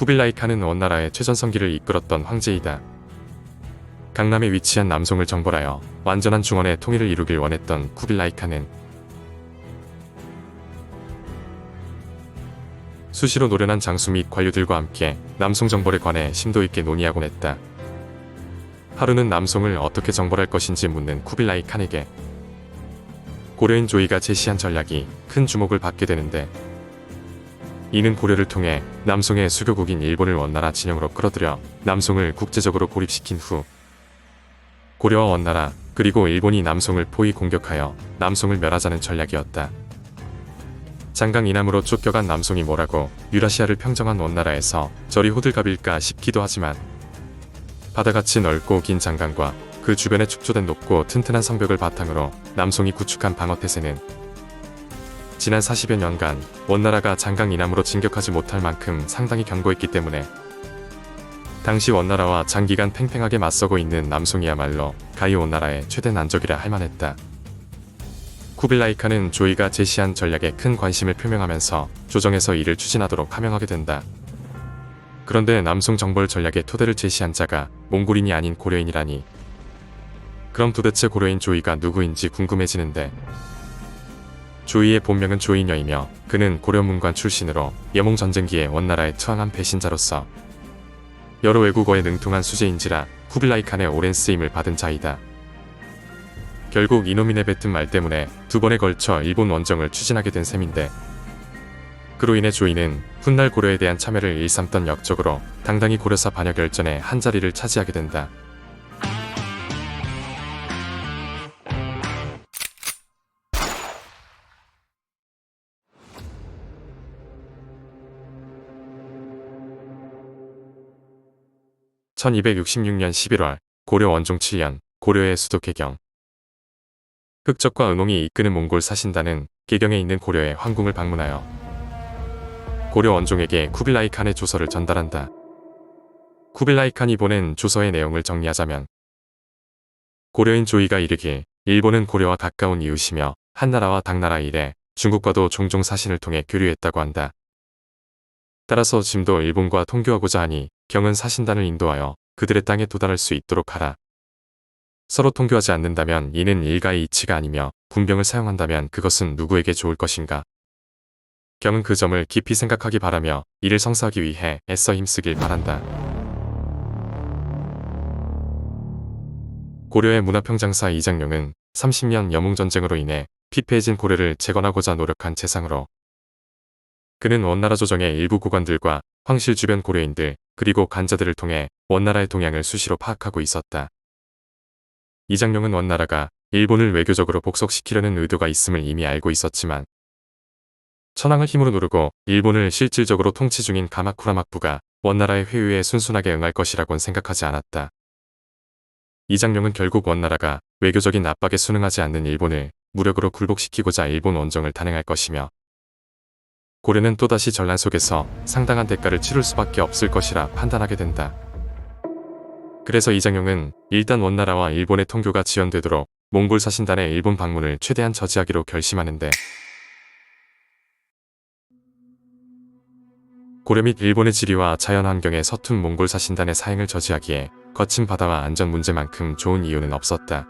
쿠빌라이 칸은 원나라의 최전성기를 이끌었던 황제이다. 강남에 위치한 남송을 정벌하여 완전한 중원의 통일을 이루길 원했던 쿠빌라이 칸은 수시로 노련한 장수 및 관료들과 함께 남송 정벌에 관해 심도 있게 논의하곤 했다. 하루는 남송을 어떻게 정벌할 것인지 묻는 쿠빌라이 칸에게 고려인 조이가 제시한 전략이 큰 주목을 받게 되는데 이는 고려를 통해 남송의 수교국인 일본을 원나라 진영으로 끌어들여 남송을 국제적으로 고립시킨 후 고려와 원나라 그리고 일본이 남송을 포위 공격하여 남송을 멸하자는 전략이었다. 장강 이남으로 쫓겨간 남송이 뭐라고 유라시아를 평정한 원나라에서 저리 호들갑일까 싶기도 하지만 바다같이 넓고 긴 장강과 그 주변에 축조된 높고 튼튼한 성벽을 바탕으로 남송이 구축한 방어태세는 지난 40여 년간 원나라가 장강 이남으로 진격하지 못할 만큼 상당히 견고했기 때문에 당시 원나라와 장기간 팽팽하게 맞서고 있는 남송이야말로 가히 원나라의 최대 난적이라 할 만했다. 쿠빌라이 칸은 조이가 제시한 전략에 큰 관심을 표명하면서 조정에서 이를 추진하도록 하명하게 된다. 그런데 남송 정벌 전략의 토대를 제시한 자가 몽골인이 아닌 고려인이라니. 그럼 도대체 고려인 조이가 누구인지 궁금해지는데 조이의 본명은 조인여이며 그는 고려문관 출신으로 여몽전쟁기에 원나라에 투항한 배신자로서 여러 외국어에 능통한 수재인지라 쿠빌라이 칸의 오랜 쓰임을 받은 자이다. 결국 이노민의 뱉은 말 때문에 두 번에 걸쳐 일본 원정을 추진하게 된 셈인데 그로 인해 조이는 훗날 고려에 대한 참여를 일삼던 역적으로 당당히 고려사 반역 열전에 한자리를 차지하게 된다. (1266년 11월) 고려 원종 7년 고려의 수도 개경 흑적과 은홍이 이끄는 몽골 사신단은 개경에 있는 고려의 황궁을 방문하여 고려 원종에게 쿠빌라이 칸의 조서를 전달한다. 쿠빌라이 칸이 보낸 조서의 내용을 정리하자면 고려인 조이가 이르길 일본은 고려와 가까운 이웃이며 한나라와 당나라 일에 중국과도 종종 사신을 통해 교류했다고 한다. 따라서 짐도 일본과 통교하고자 하니 경은 사신단을 인도하여 그들의 땅에 도달할 수 있도록 하라. 서로 통교하지 않는다면 이는 일가의 이치가 아니며 군병을 사용한다면 그것은 누구에게 좋을 것인가. 경은 그 점을 깊이 생각하기 바라며 이를 성사하기 위해 애써 힘쓰길 바란다. 고려의 문화평장사 이장룡은 30년 여몽전쟁으로 인해 피폐해진 고려를 재건하고자 노력한 재상으로 그는 원나라 조정의 일부 고관들과 황실 주변 고려인들 그리고 간자들을 통해 원나라의 동향을 수시로 파악하고 있었다. 이장룡은 원나라가 일본을 외교적으로 복속시키려는 의도가 있음을 이미 알고 있었지만 천황을 힘으로 누르고 일본을 실질적으로 통치 중인 가마쿠라 막부가 원나라의 회유에 순순하게 응할 것이라곤 생각하지 않았다. 이장룡은 결국 원나라가 외교적인 압박에 순응하지 않는 일본을 무력으로 굴복시키고자 일본 원정을 단행할 것이며 고려는 또다시 전란 속에서 상당한 대가를 치를 수밖에 없을 것이라 판단하게 된다. 그래서 이장용은 일단 원나라와 일본의 통교가 지연되도록 몽골 사신단의 일본 방문을 최대한 저지하기로 결심하는데 고려 및 일본의 지리와 자연 환경에 서툰 몽골 사신단의 사행을 저지하기에 거친 바다와 안전 문제만큼 좋은 이유는 없었다.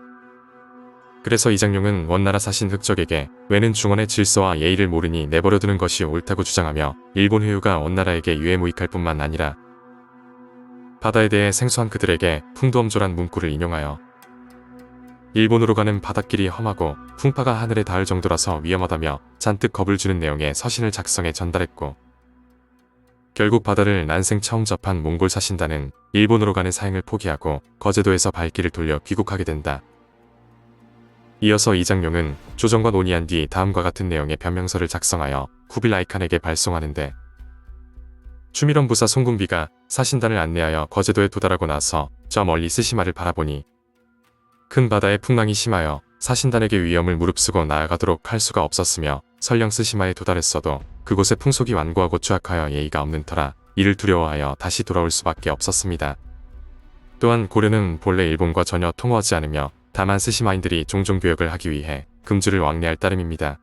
그래서 이장용은 원나라 사신 흑적에게 왜는 중원의 질서와 예의를 모르니 내버려두는 것이 옳다고 주장하며 일본 회유가 원나라에게 유해무익할 뿐만 아니라 바다에 대해 생소한 그들에게 풍두엄졸한 문구를 인용하여 일본으로 가는 바닷길이 험하고 풍파가 하늘에 닿을 정도라서 위험하다며 잔뜩 겁을 주는 내용의 서신을 작성해 전달했고 결국 바다를 난생 처음 접한 몽골 사신단은 일본으로 가는 사행을 포기하고 거제도에서 발길을 돌려 귀국하게 된다. 이어서 이장룡은 조정과 논의한 뒤 다음과 같은 내용의 변명서를 작성하여 쿠빌라이 칸에게 발송하는데 추미런 부사 송군비가 사신단을 안내하여 거제도에 도달하고 나서 저 멀리 스시마를 바라보니 큰 바다의 풍랑이 심하여 사신단에게 위험을 무릅쓰고 나아가도록 할 수가 없었으며 설령 스시마에 도달했어도 그곳의 풍속이 완고하고 추악하여 예의가 없는 터라 이를 두려워하여 다시 돌아올 수밖에 없었습니다. 또한 고려는 본래 일본과 전혀 통하지 않으며 다만 스시마인들이 종종 교역을 하기 위해 금주를 왕래할 따름입니다.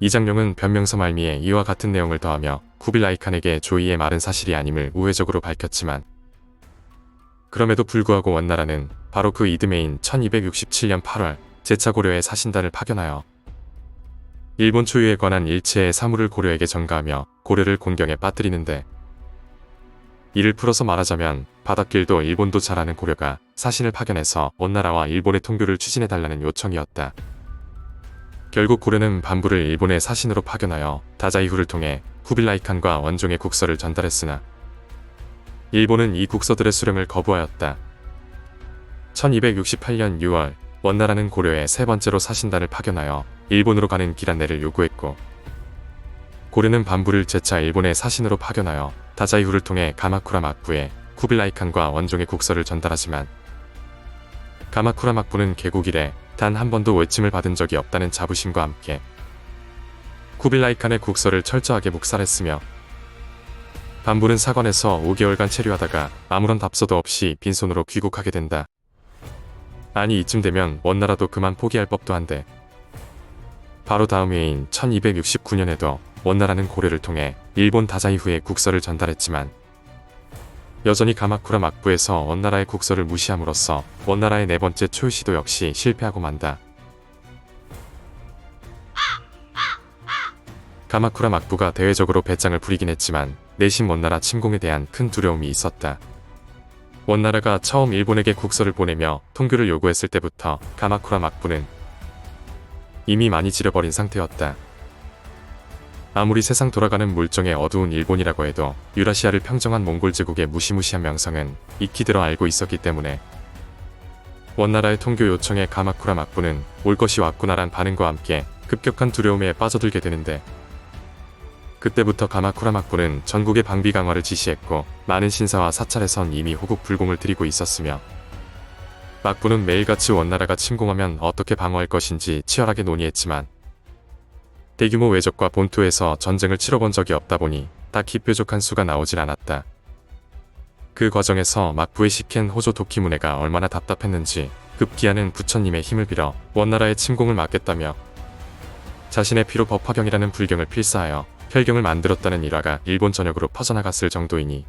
이장룡은 변명서 말미에 이와 같은 내용을 더하며 쿠빌라이 칸에게 조이의 말은 사실이 아님을 우회적으로 밝혔지만 그럼에도 불구하고 원나라는 바로 그 이듬해인 1267년 8월 제차 고려의 사신단을 파견하여 일본 초유에 관한 일체의 사물을 고려에게 전가하며 고려를 곤경에 빠뜨리는데 이를 풀어서 말하자면 바닷길도 일본도 잘 아는 고려가 사신을 파견해서 원나라와 일본의 통교를 추진해달라는 요청이었다. 결국 고려는 반부를 일본의 사신으로 파견하여 다자이후를 통해 쿠빌라이 칸과 원종의 국서를 전달했으나 일본은 이 국서들의 수령을 거부하였다. 1268년 6월 원나라는 고려에 세 번째로 사신단을 파견하여 일본으로 가는 길 안내를 요구했고 고려는 반부를 재차 일본의 사신으로 파견하여 다자이후를 통해 가마쿠라 막부에 쿠빌라이 칸과 원종의 국서를 전달하지만 가마쿠라 막부는 개국 이래 단 한 번도 외침을 받은 적이 없다는 자부심과 함께 쿠빌라이 칸의 국서를 철저하게 묵살했으며 반부는 사관에서 5개월간 체류하다가 아무런 답서도 없이 빈손으로 귀국하게 된다. 아니 이쯤 되면 원나라도 그만 포기할 법도 한데 바로 다음 해인 1269년에도 원나라는 고려를 통해 일본 다자이후에 국서를 전달했지만 여전히 가마쿠라 막부에서 원나라의 국서를 무시함으로써 원나라의 네 번째 초유 시도 역시 실패하고 만다. 가마쿠라 막부가 대외적으로 배짱을 부리긴 했지만 내심 원나라 침공에 대한 큰 두려움이 있었다. 원나라가 처음 일본에게 국서를 보내며 통교를 요구했을 때부터 가마쿠라 막부는 이미 많이 지려버린 상태였다. 아무리 세상 돌아가는 물정의 어두운 일본이라고 해도 유라시아를 평정한 몽골 제국의 무시무시한 명성은 익히 들어 알고 있었기 때문에 원나라의 통교 요청에 가마쿠라 막부는 올 것이 왔구나란 반응과 함께 급격한 두려움에 빠져들게 되는데 그때부터 가마쿠라 막부는 전국의 방비 강화를 지시했고 많은 신사와 사찰에선 이미 호국 불공을 들이고 있었으며 막부는 매일같이 원나라가 침공하면 어떻게 방어할 것인지 치열하게 논의했지만 대규모 외적과 본토에서 전쟁을 치러본 적이 없다 보니 딱히 뾰족한 수가 나오질 않았다. 그 과정에서 막부의 시켄 호조 도키무네가 얼마나 답답했는지 급기야는 부처님의 힘을 빌어 원나라의 침공을 막겠다며 자신의 피로 법화경이라는 불경을 필사하여 혈경을 만들었다는 일화가 일본 전역으로 퍼져나갔을 정도이니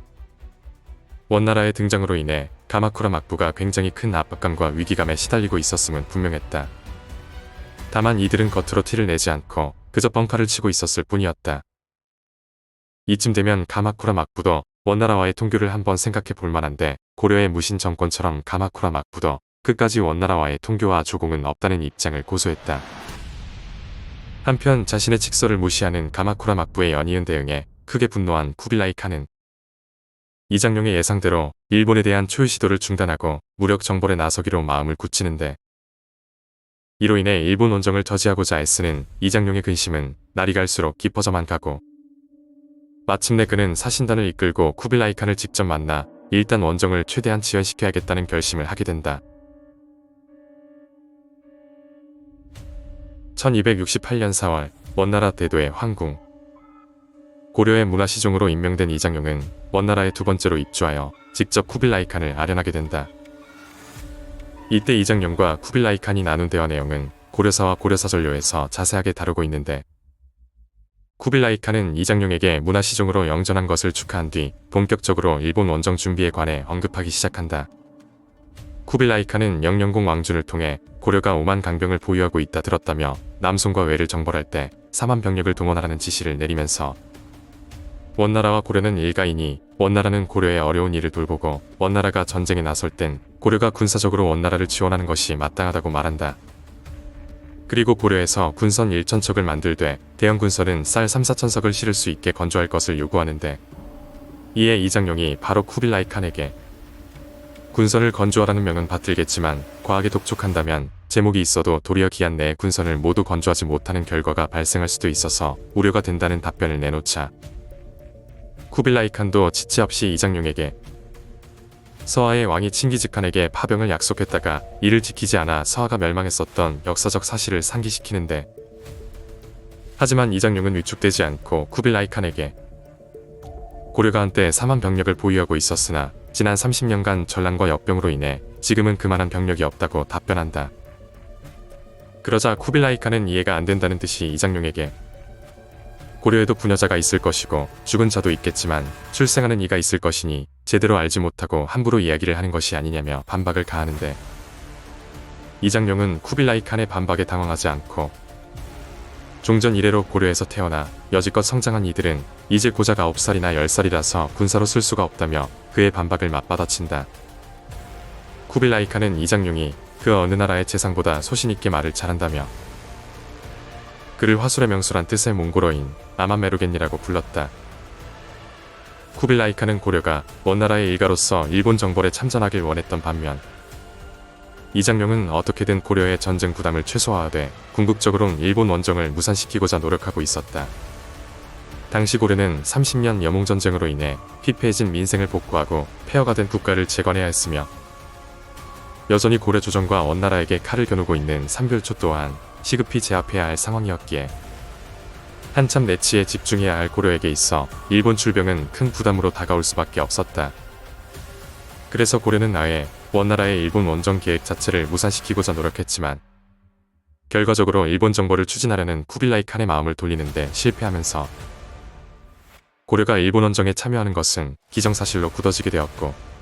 원나라의 등장으로 인해 가마쿠라 막부가 굉장히 큰 압박감과 위기감에 시달리고 있었음은 분명했다. 다만 이들은 겉으로 티를 내지 않고 그저 뻥카를 치고 있었을 뿐이었다. 이쯤 되면 가마쿠라 막부도 원나라와의 통교를 한번 생각해 볼 만한데 고려의 무신 정권처럼 가마쿠라 막부도 끝까지 원나라와의 통교와 조공은 없다는 입장을 고수했다. 한편 자신의 직서를 무시하는 가마쿠라 막부의 연이은 대응에 크게 분노한 쿠빌라이 칸은 이장룡의 예상대로 일본에 대한 초유 시도를 중단하고 무력 정벌에 나서기로 마음을 굳히는데 이로 인해 일본 원정을 저지하고자 애쓰는 이장룡의 근심은 날이 갈수록 깊어져만 가고 마침내 그는 사신단을 이끌고 쿠빌라이 칸을 직접 만나 일단 원정을 최대한 지연시켜야겠다는 결심을 하게 된다. 1268년 4월 원나라 대도의 황궁 고려의 문화시종으로 임명된 이장룡은 원나라에 두 번째로 입주하여 직접 쿠빌라이 칸을 아련하게 된다. 이때 이장룡과 쿠빌라이 칸이 나눈 대화 내용은 고려사와 고려사 전료에서 자세하게 다루고 있는데 쿠빌라이 칸은 이장룡에게 문화시종으로 영전한 것을 축하한 뒤 본격적으로 일본 원정 준비에 관해 언급하기 시작한다. 쿠빌라이 칸은 영영공 왕준을 통해 고려가 5만 강병을 보유하고 있다 들었다며 남송과 외를 정벌할 때 4만 병력을 동원하라는 지시를 내리면서 원나라와 고려는 일가이니 원나라는 고려의 어려운 일을 돌보고 원나라가 전쟁에 나설 땐 고려가 군사적으로 원나라를 지원하는 것이 마땅하다고 말한다. 그리고 고려에서 군선 1천척을 만들되 대형 군선은 쌀 3, 4천석을 실을 수 있게 건조할 것을 요구하는데 이에 이장룡이 바로 쿠빌라이 칸에게 군선을 건조하라는 명은 받들겠지만 과하게 독촉한다면 제목이 있어도 도리어 기한 내에 군선을 모두 건조하지 못하는 결과가 발생할 수도 있어서 우려가 된다는 답변을 내놓자 쿠빌라이 칸도 지체 없이 이장룡에게 서하의 왕이 칭기즈칸에게 파병을 약속했다가 이를 지키지 않아 서하가 멸망했었던 역사적 사실을 상기시키는데 하지만 이장룡은 위축되지 않고 쿠빌라이 칸에게 고려가 한때 4만 병력을 보유하고 있었으나 지난 30년간 전란과 역병으로 인해 지금은 그만한 병력이 없다고 답변한다. 그러자 쿠빌라이 칸은 이해가 안 된다는 듯이 이장룡에게 고려에도 부녀자가 있을 것이고 죽은 자도 있겠지만 출생하는 이가 있을 것이니 제대로 알지 못하고 함부로 이야기를 하는 것이 아니냐며 반박을 가하는데 이장룡은 쿠빌라이 칸의 반박에 당황하지 않고 종전 이래로 고려에서 태어나 여지껏 성장한 이들은 이제 고작 9살이나 10살이라서 군사로 쓸 수가 없다며 그의 반박을 맞받아친다. 쿠빌라이 칸은 이장룡이 그 어느 나라의 재상보다 소신있게 말을 잘한다며 그를 화술의 명수란 뜻의 몽골어인 아마메루겐이라고 불렀다. 쿠빌라이 칸은 고려가 원나라의 일가로서 일본 정벌에 참전하길 원했던 반면 이장룡은 어떻게든 고려의 전쟁 부담을 최소화하되 궁극적으로는 일본 원정을 무산시키고자 노력하고 있었다. 당시 고려는 30년 여몽전쟁으로 인해 피폐해진 민생을 복구하고 폐허가 된 국가를 재건해야 했으며 여전히 고려 조정과 원나라에게 칼을 겨누고 있는 삼별초 또한 시급히 제압해야 할 상황이었기에 한참 내치에 집중해야 할 고려에게 있어 일본 출병은 큰 부담으로 다가올 수밖에 없었다. 그래서 고려는 아예 원나라의 일본 원정 계획 자체를 무산시키고자 노력했지만 결과적으로 일본 정보를 추진하려는 쿠빌라이 칸의 마음을 돌리는데 실패하면서 고려가 일본 원정에 참여하는 것은 기정사실로 굳어지게 되었고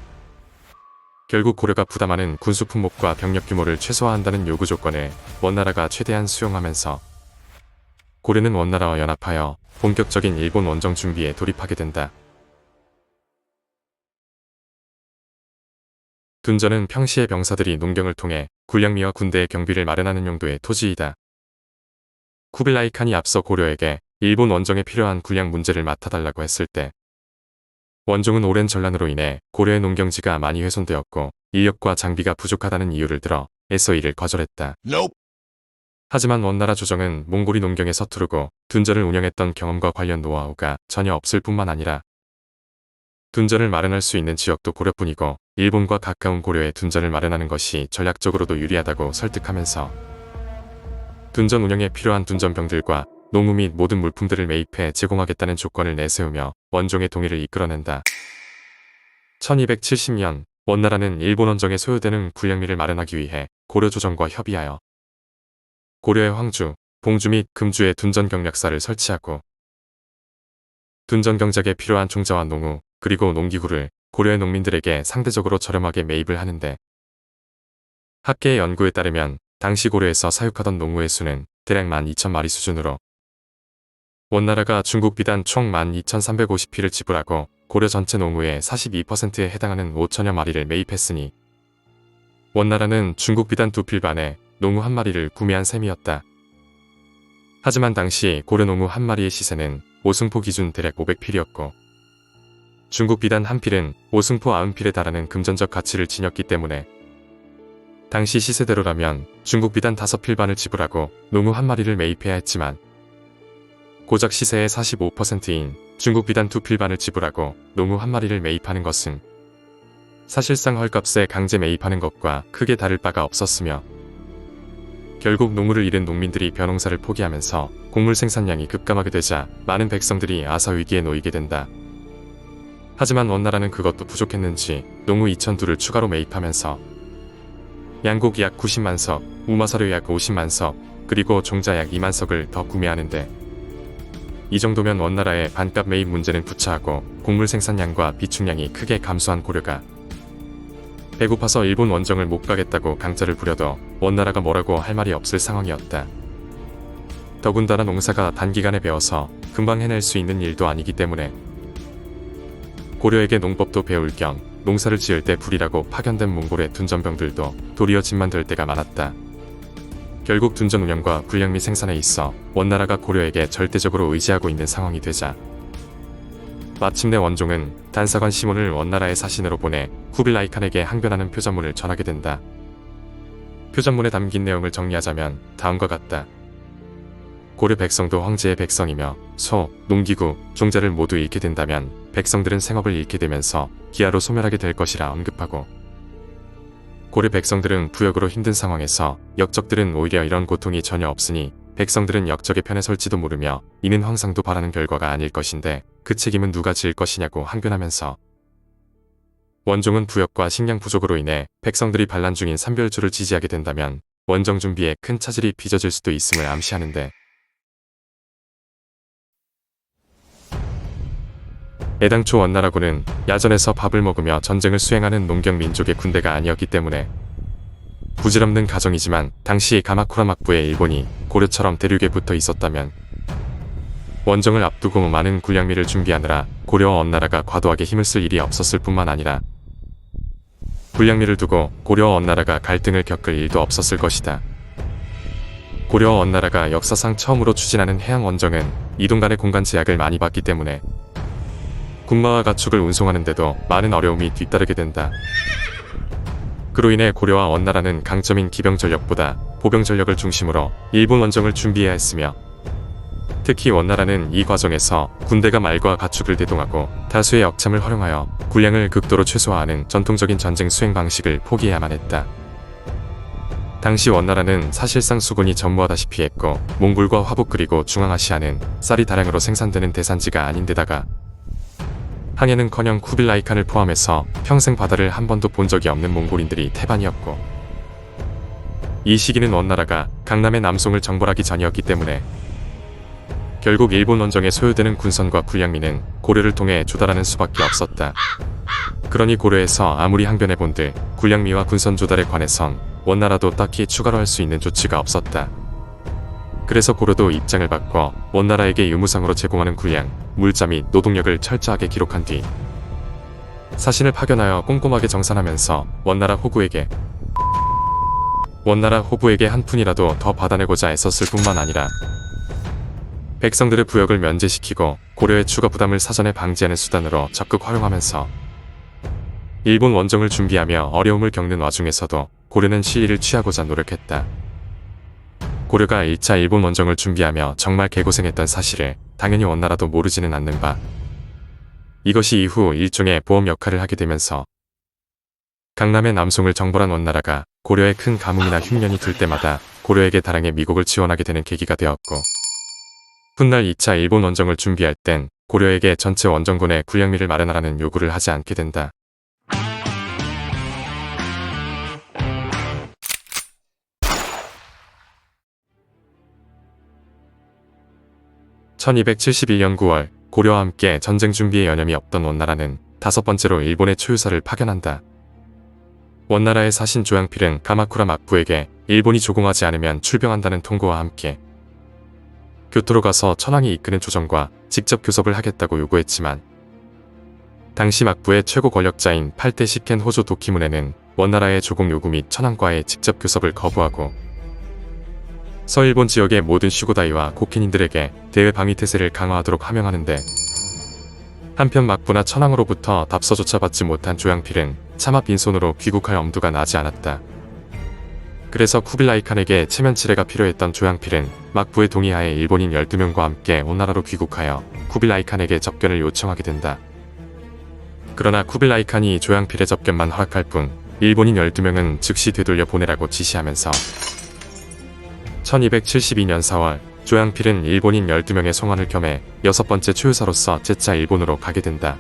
결국 고려가 부담하는 군수 품목과 병력 규모를 최소화한다는 요구 조건을 원나라가 최대한 수용하면서 고려는 원나라와 연합하여 본격적인 일본 원정 준비에 돌입하게 된다. 둔전은 평시에 병사들이 농경을 통해 군량미와 군대의 경비를 마련하는 용도의 토지이다. 쿠빌라이 칸이 앞서 고려에게 일본 원정에 필요한 군량 문제를 맡아달라고 했을 때 원종은 오랜 전란으로 인해 고려의 농경지가 많이 훼손되었고 인력과 장비가 부족하다는 이유를 들어 애써 이를 거절했다. Nope. 하지만 원나라 조정은 몽골이 농경에 서투르고 둔전을 운영했던 경험과 관련 노하우가 전혀 없을 뿐만 아니라 둔전을 마련할 수 있는 지역도 고려뿐이고 일본과 가까운 고려에 둔전을 마련하는 것이 전략적으로도 유리하다고 설득하면서 둔전 운영에 필요한 둔전병들과 농우 및 모든 물품들을 매입해 제공하겠다는 조건을 내세우며 원종의 동의를 이끌어낸다. 1270년 원나라는 일본 원정에 소요되는 군량미를 마련하기 위해 고려 조정과 협의하여 고려의 황주, 봉주 및 금주에 둔전 경략사를 설치하고 둔전 경작에 필요한 종자와 농우 그리고 농기구를 고려의 농민들에게 상대적으로 저렴하게 매입을 하는데 학계의 연구에 따르면 당시 고려에서 사육하던 농우의 수는 대략 12,000마리 수준으로 원나라가 중국 비단 총 12,350피를 지불하고 고려 전체 농우의 42%에 해당하는 5천여 마리를 매입했으니 원나라는 중국 비단 두 필반에 농우 한 마리를 구매한 셈이었다. 하지만 당시 고려 농우 한 마리의 시세는 오승포 기준 대략 500필이었고 중국 비단 한 필은 오승포 90필에 달하는 금전적 가치를 지녔기 때문에 당시 시세대로라면 중국 비단 5필반을 지불하고 농우 한 마리를 매입해야 했지만 고작 시세의 45%인 중국 비단 두 필반을 지불하고 농우 한 마리를 매입하는 것은 사실상 헐값에 강제 매입하는 것과 크게 다를 바가 없었으며 결국 농우를 잃은 농민들이 벼농사를 포기하면서 곡물 생산량이 급감하게 되자 많은 백성들이 아사 위기에 놓이게 된다. 하지만 원나라는 그것도 부족했는지 농우 2,002를 추가로 매입하면서 양곡 약 90만 석, 우마사료 약 50만 석, 그리고 종자 약 2만 석을 더 구매하는데 이 정도면 원나라의 반값 매입 문제는 부차하고 곡물 생산량과 비축량이 크게 감소한 고려가 배고파서 일본 원정을 못 가겠다고 강짜를 부려도 원나라가 뭐라고 할 말이 없을 상황이었다. 더군다나 농사가 단기간에 배워서 금방 해낼 수 있는 일도 아니기 때문에 고려에게 농법도 배울 겸 농사를 지을 때 불이라고 파견된 몽골의 둔전병들도 도리어 집만 될 때가 많았다. 결국 둔전 운영과 군량미 생산에 있어 원나라가 고려에게 절대적으로 의지하고 있는 상황이 되자 마침내 원종은 단사관 시몬을 원나라의 사신으로 보내 쿠빌라이 칸에게 항변하는 표전문을 전하게 된다. 표전문에 담긴 내용을 정리하자면 다음과 같다. 고려 백성도 황제의 백성이며 소, 농기구, 종자를 모두 잃게 된다면 백성들은 생업을 잃게 되면서 기아로 소멸하게 될 것이라 언급하고 고려 백성들은 부역으로 힘든 상황에서 역적들은 오히려 이런 고통이 전혀 없으니 백성들은 역적의 편에 설지도 모르며 이는 황상도 바라는 결과가 아닐 것인데 그 책임은 누가 지을 것이냐고 항변하면서 원종은 부역과 식량 부족으로 인해 백성들이 반란 중인 삼별주를 지지하게 된다면 원정 준비에 큰 차질이 빚어질 수도 있음을 암시하는데 애당초 원나라군은 야전에서 밥을 먹으며 전쟁을 수행하는 농경 민족의 군대가 아니었기 때문에 부질없는 가정이지만 당시 가마쿠라 막부의 일본이 고려처럼 대륙에 붙어 있었다면 원정을 앞두고 많은 군량미를 준비하느라 고려와 원나라가 과도하게 힘을 쓸 일이 없었을 뿐만 아니라 군량미를 두고 고려와 원나라가 갈등을 겪을 일도 없었을 것이다. 고려와 원나라가 역사상 처음으로 추진하는 해양 원정은 이동 간의 공간 제약을 많이 받기 때문에 군마와 가축을 운송하는데도 많은 어려움이 뒤따르게 된다. 그로 인해 고려와 원나라는 강점인 기병 전력보다 보병 전력을 중심으로 일본 원정을 준비해야 했으며 특히 원나라는 이 과정에서 군대가 말과 가축을 대동하고 다수의 역참을 활용하여 군량을 극도로 최소화하는 전통적인 전쟁 수행 방식을 포기해야만 했다. 당시 원나라는 사실상 수군이 전무하다시피 했고 몽골과 화북 그리고 중앙아시아는 쌀이 다량으로 생산되는 대산지가 아닌데다가 항해는커녕 쿠빌라이 칸을 포함해서 평생 바다를 한 번도 본 적이 없는 몽골인들이 태반이었고 이 시기는 원나라가 강남의 남송을 정벌하기 전이었기 때문에 결국 일본 원정에 소요되는 군선과 군량미는 고려를 통해 조달하는 수밖에 없었다. 그러니 고려에서 아무리 항변해 본들 군량미와 군선 조달에 관해선 원나라도 딱히 추가로 할 수 있는 조치가 없었다. 그래서 고려도 입장을 바꿔 원나라에게 유무상으로 제공하는 군량, 물자 및 노동력을 철저하게 기록한 뒤 사신을 파견하여 꼼꼼하게 정산하면서 원나라 호구에게 원나라 호구에게 한 푼이라도 더 받아내고자 애썼을 뿐만 아니라 백성들의 부역을 면제시키고 고려의 추가 부담을 사전에 방지하는 수단으로 적극 활용하면서 일본 원정을 준비하며 어려움을 겪는 와중에서도 고려는 시위를 취하고자 노력했다. 고려가 1차 일본 원정을 준비하며 정말 개고생했던 사실을 당연히 원나라도 모르지는 않는 바. 이것이 이후 일종의 보험 역할을 하게 되면서 강남의 남송을 정벌한 원나라가 고려에 큰 가뭄이나 흉년이 들 때마다 고려에게 다량의 미국을 지원하게 되는 계기가 되었고 훗날 2차 일본 원정을 준비할 땐 고려에게 전체 원정군의 군량미를 마련하라는 요구를 하지 않게 된다. (1271년 9월) 고려와 함께 전쟁 준비에 여념이 없던 원나라는 다섯 번째로 일본의 초유사를 파견한다. 원나라의 사신 조양필은 가마쿠라 막부에게 일본이 조공하지 않으면 출병한다는 통고와 함께 교토로 가서 천황이 이끄는 조정과 직접 교섭을 하겠다고 요구했지만 당시 막부의 최고 권력자인 8대 시켄 호조 도키문에는 원나라의 조공 요구 및 천황과의 직접 교섭을 거부하고 서일본 지역의 모든 슈고다이와 고킨인들에게 대외 방위 태세를 강화하도록 하명하는데 한편 막부나 천황으로부터 답서조차 받지 못한 조양필은 차마 빈손으로 귀국할 엄두가 나지 않았다. 그래서 쿠빌라이 칸에게 체면 치레가 필요했던 조양필은 막부의 동의하에 일본인 12명과 함께 오나라로 귀국하여 쿠빌라이 칸에게 접견을 요청하게 된다. 그러나 쿠빌라이 칸이 조양필의 접견만 허락할 뿐 일본인 12명은 즉시 되돌려 보내라고 지시하면서 1272년 4월 조양필은 일본인 12명의 송환을 겸해 여섯 번째 초유사로서 재차 일본으로 가게 된다.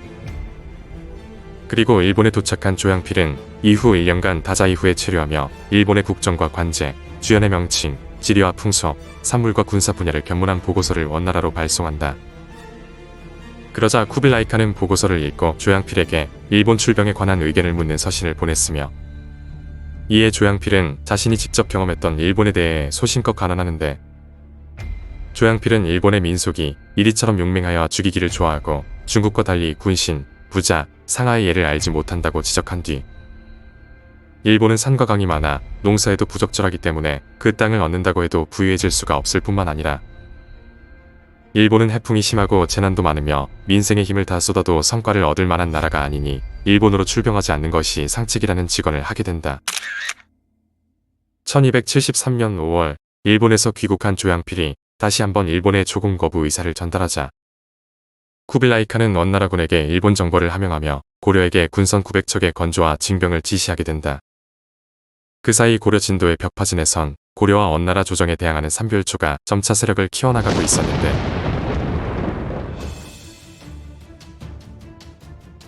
그리고 일본에 도착한 조양필은 이후 1년간 다자이후에 체류하며 일본의 국정과 관제, 주연의 명칭, 지리와 풍속, 산물과 군사 분야를 견문한 보고서를 원나라로 발송한다. 그러자 쿠빌라이카는 보고서를 읽고 조양필에게 일본 출병에 관한 의견을 묻는 서신을 보냈으며 이에 조양필은 자신이 직접 경험했던 일본에 대해 소신껏 간언하는데 조양필은 일본의 민속이 이리처럼 용맹하여 죽이기를 좋아하고 중국과 달리 군신, 부자, 상하의 예를 알지 못한다고 지적한 뒤 일본은 산과 강이 많아 농사에도 부적절하기 때문에 그 땅을 얻는다고 해도 부유해질 수가 없을 뿐만 아니라 일본은 해풍이 심하고 재난도 많으며 민생의 힘을 다 쏟아도 성과를 얻을 만한 나라가 아니니 일본으로 출병하지 않는 것이 상책이라는 직언을 하게 된다. 1273년 5월 일본에서 귀국한 조양필이 다시 한번 일본의 조공 거부 의사를 전달하자 쿠빌라이 칸은 원나라군에게 일본 정벌을 하명하며 고려에게 군선 900척의 건조와 징병을 지시하게 된다. 그 사이 고려 진도의 벽파진에선 고려와 원나라 조정에 대항하는 삼별초가 점차 세력을 키워나가고 있었는데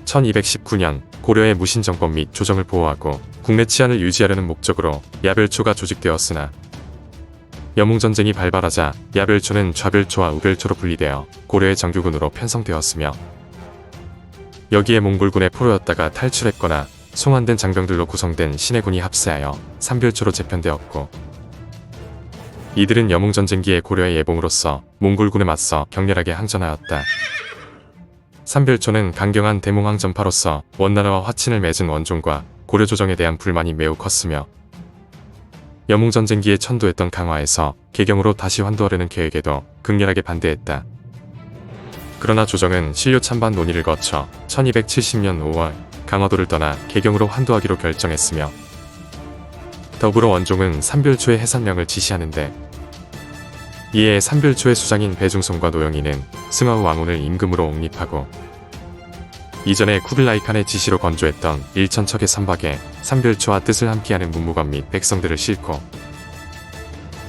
1219년 고려의 무신 정권 및 조정을 보호하고 국내 치안을 유지하려는 목적으로 야별초가 조직되었으나 영웅전쟁이 발발하자 야별초는 좌별초와 우별초로 분리되어 고려의 정규군으로 편성되었으며 여기에 몽골군의 포로였다가 탈출했거나 송환된 장병들로 구성된 신해군이 합세하여 삼별초로 재편되었고 이들은 영웅전쟁기의 고려의 예봉으로서 몽골군에 맞서 격렬하게 항전하였다. 삼별초는 강경한 대몽왕 전파로서 원나라와 화친을 맺은 원종과 고려 조정에 대한 불만이 매우 컸으며 영웅전쟁기에 천도했던 강화에서 개경으로 다시 환도하려는 계획에도 극렬하게 반대했다. 그러나 조정은 신료 찬반 논의를 거쳐 1270년 5월 강화도를 떠나 개경으로 환도하기로 결정했으며 더불어 원종은 삼별초의 해산령을 지시하는데 이에 삼별초의 수장인 배중성과 노영이는 승하우 왕혼을 임금으로 옹립하고 이전에 쿠빌라이 칸의 지시로 건조했던 일천척의 선박에 삼별초와 뜻을 함께하는 문무관 및 백성들을 싣고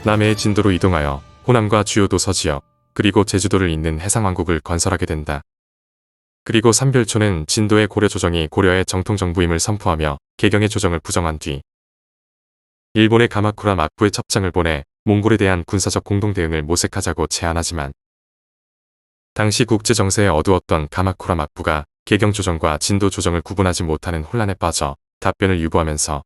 남해의 진도로 이동하여 호남과 주요 도서 지역 그리고 제주도를 잇는 해상왕국을 건설하게 된다. 그리고 삼별초는 진도의 고려 조정이 고려의 정통 정부임을 선포하며 개경의 조정을 부정한 뒤 일본의 가마쿠라 막부의 첩장을 보내 몽골에 대한 군사적 공동 대응을 모색하자고 제안하지만 당시 국제 정세에 어두웠던 가마쿠라 막부가 개경 조정과 진도 조정을 구분하지 못하는 혼란에 빠져 답변을 유보하면서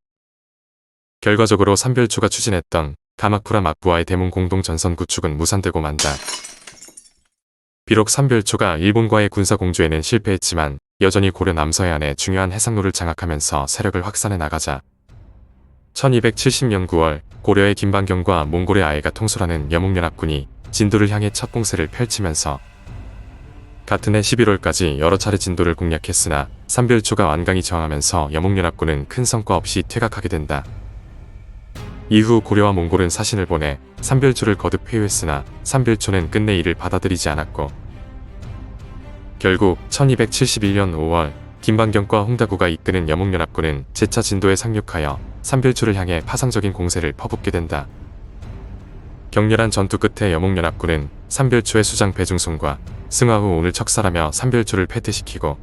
결과적으로 삼별초가 추진했던 가마쿠라 막부와의 대몽 공동 전선 구축은 무산되고 만다. 비록 삼별초가 일본과의 군사 공조에는 실패했지만 여전히 고려 남서해안의 중요한 해상로를 장악하면서 세력을 확산해 나가자 1270년 9월 고려의 김반경과 몽골의 아예가 통솔하는 여몽연합군이 진도를 향해 첫 공세를 펼치면서 같은 해 11월까지 여러 차례 진도를 공략했으나 삼별초가 완강히 저항하면서 여몽연합군은 큰 성과 없이 퇴각하게 된다. 이후 고려와 몽골은 사신을 보내 삼별초를 거듭 회유했으나 삼별초는 끝내 이를 받아들이지 않았고 결국 1271년 5월 김반경과 홍다구가 이끄는 여몽연합군은 재차 진도에 상륙하여 삼별초를 향해 파상적인 공세를 퍼붓게 된다. 격렬한 전투 끝에 여몽연합군은 삼별초의 수장 배중손과 승하후 오늘 척살하며 삼별초를 패퇴시키고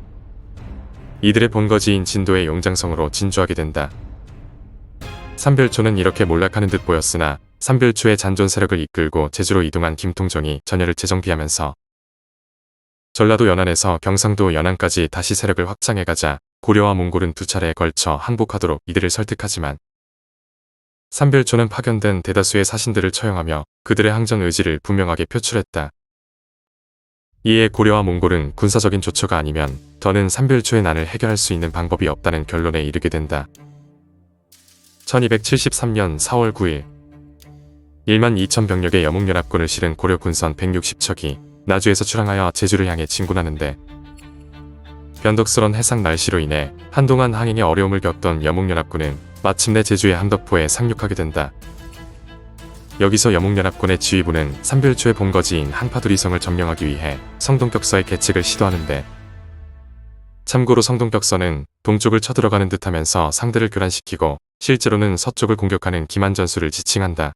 이들의 본거지인 진도의 용장성으로 진주하게 된다. 삼별초는 이렇게 몰락하는 듯 보였으나 삼별초의 잔존 세력을 이끌고 제주로 이동한 김통정이 전열을 재정비하면서 전라도 연안에서 경상도 연안까지 다시 세력을 확장해가자 고려와 몽골은 두 차례에 걸쳐 항복하도록 이들을 설득하지만 삼별초는 파견된 대다수의 사신들을 처형하며 그들의 항전 의지를 분명하게 표출했다. 이에 고려와 몽골은 군사적인 조처가 아니면 더는 삼별초의 난을 해결할 수 있는 방법이 없다는 결론에 이르게 된다. 1273년 4월 9일 1만 2천 병력의 여몽연합군을 실은 고려 군선 160척이 나주에서 출항하여 제주를 향해 진군하는데 변덕스런 해상 날씨로 인해 한동안 항행에 어려움을 겪던 여몽연합군은 마침내 제주의 함덕포에 상륙하게 된다. 여기서 여몽연합군의 지휘부는 삼별초의 본거지인 한파두리성을 점령하기 위해 성동격서의 계책을 시도하는데 참고로 성동격서는 동쪽을 쳐들어가는 듯하면서 상대를 교란시키고 실제로는 서쪽을 공격하는 기만 전술을 지칭한다.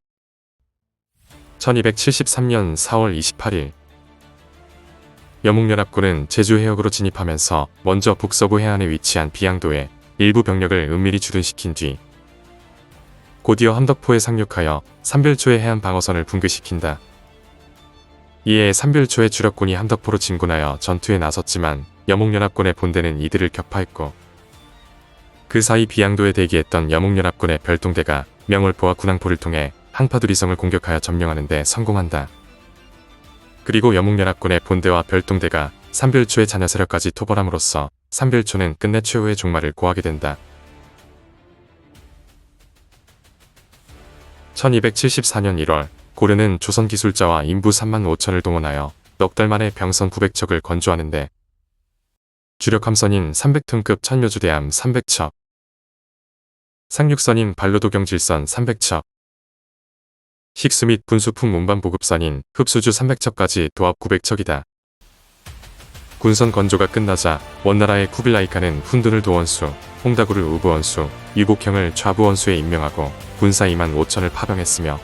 1273년 4월 28일 여몽연합군은 제주 해역으로 진입하면서 먼저 북서부 해안에 위치한 비양도에 일부 병력을 은밀히 주둔시킨 뒤 곧이어 함덕포에 상륙하여 삼별초의 해안 방어선을 붕괴시킨다. 이에 삼별초의 주력군이 함덕포로 진군하여 전투에 나섰지만 여몽연합군의 본대는 이들을 격파했고 그 사이 비양도에 대기했던 여몽연합군의 별동대가 명월포와 군항포를 통해 항파두리성을 공격하여 점령하는 데 성공한다. 그리고 여몽연합군의 본대와 별동대가 삼별초의 자녀 세력까지 토벌함으로써 삼별초는 끝내 최후의 종말을 고하게 된다. 1274년 1월 고려는 조선 기술자와 인부 3만 5천을 동원하여 넉 달 만에 병선 900척을 건조하는데 주력 함선인 300톤급 천묘주대함 300척, 상륙선인 발로도경질선 300척, 식수 및 분수품 운반 보급선인 흡수주 300척까지 도합 900척이다. 군선 건조가 끝나자 원나라의 쿠빌라이카는 훈둔을 도원수, 홍다구를 우부원수, 유복형을 좌부원수에 임명하고 군사 2만 5천을 파병했으며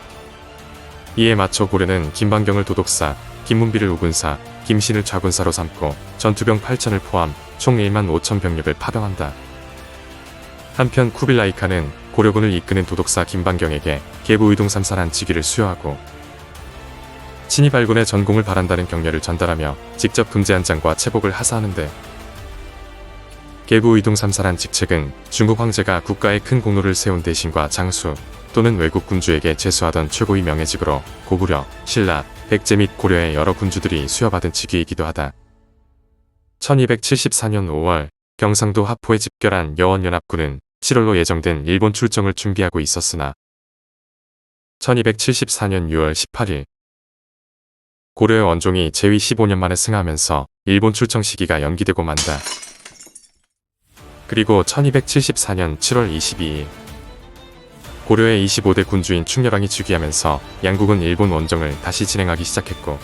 이에 맞춰 고려는 김반경을 도독사, 김문비를 우군사, 김신을 좌군사로 삼고 전투병 8천을 포함 총 1만 5천 병력을 파병한다. 한편 쿠빌라이카는 고려군을 이끄는 도독사 김반경에게 계부의동 삼산한 직위를 수여하고 친위 발군의 전공을 바란다는 격려를 전달하며 직접 금제한 장과 체복을 하사하는데 계부 이둥삼사란 직책은 중국 황제가 국가에 큰 공로를 세운 대신과 장수 또는 외국 군주에게 제수하던 최고의 명예직으로 고구려, 신라, 백제 및 고려의 여러 군주들이 수여받은 직위이기도 하다. 1274년 5월 경상도 하포에 집결한 여원연합군은 7월로 예정된 일본 출정을 준비하고 있었으나 1274년 6월 18일 고려의 원종이 제위 15년 만에 승하면서 일본 출정 시기가 연기되고 만다. 그리고 1274년 7월 22일 고려의 25대 군주인 충렬왕이 즉위하면서 양국은 일본 원정을 다시 진행하기 시작했고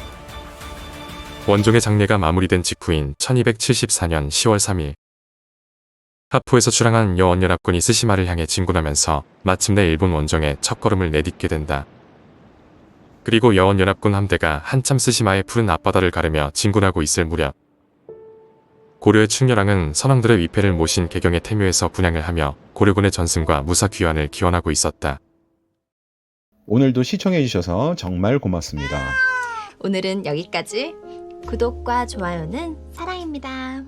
원종의 장례가 마무리된 직후인 1274년 10월 3일 하포에서 출항한 여원연합군이 스시마를 향해 진군하면서 마침내 일본 원정에 첫걸음을 내딛게 된다. 그리고 여원연합군 함대가 한참 스시마의 푸른 앞바다를 가르며 진군하고 있을 무렵 고려의 충렬왕은 선왕들의 위패를 모신 개경의 태묘에서 분양을 하며 고려군의 전승과 무사 귀환을 기원하고 있었다. 오늘도 시청해주셔서 정말 고맙습니다. 오늘은 여기까지. 구독과 좋아요는 사랑입니다.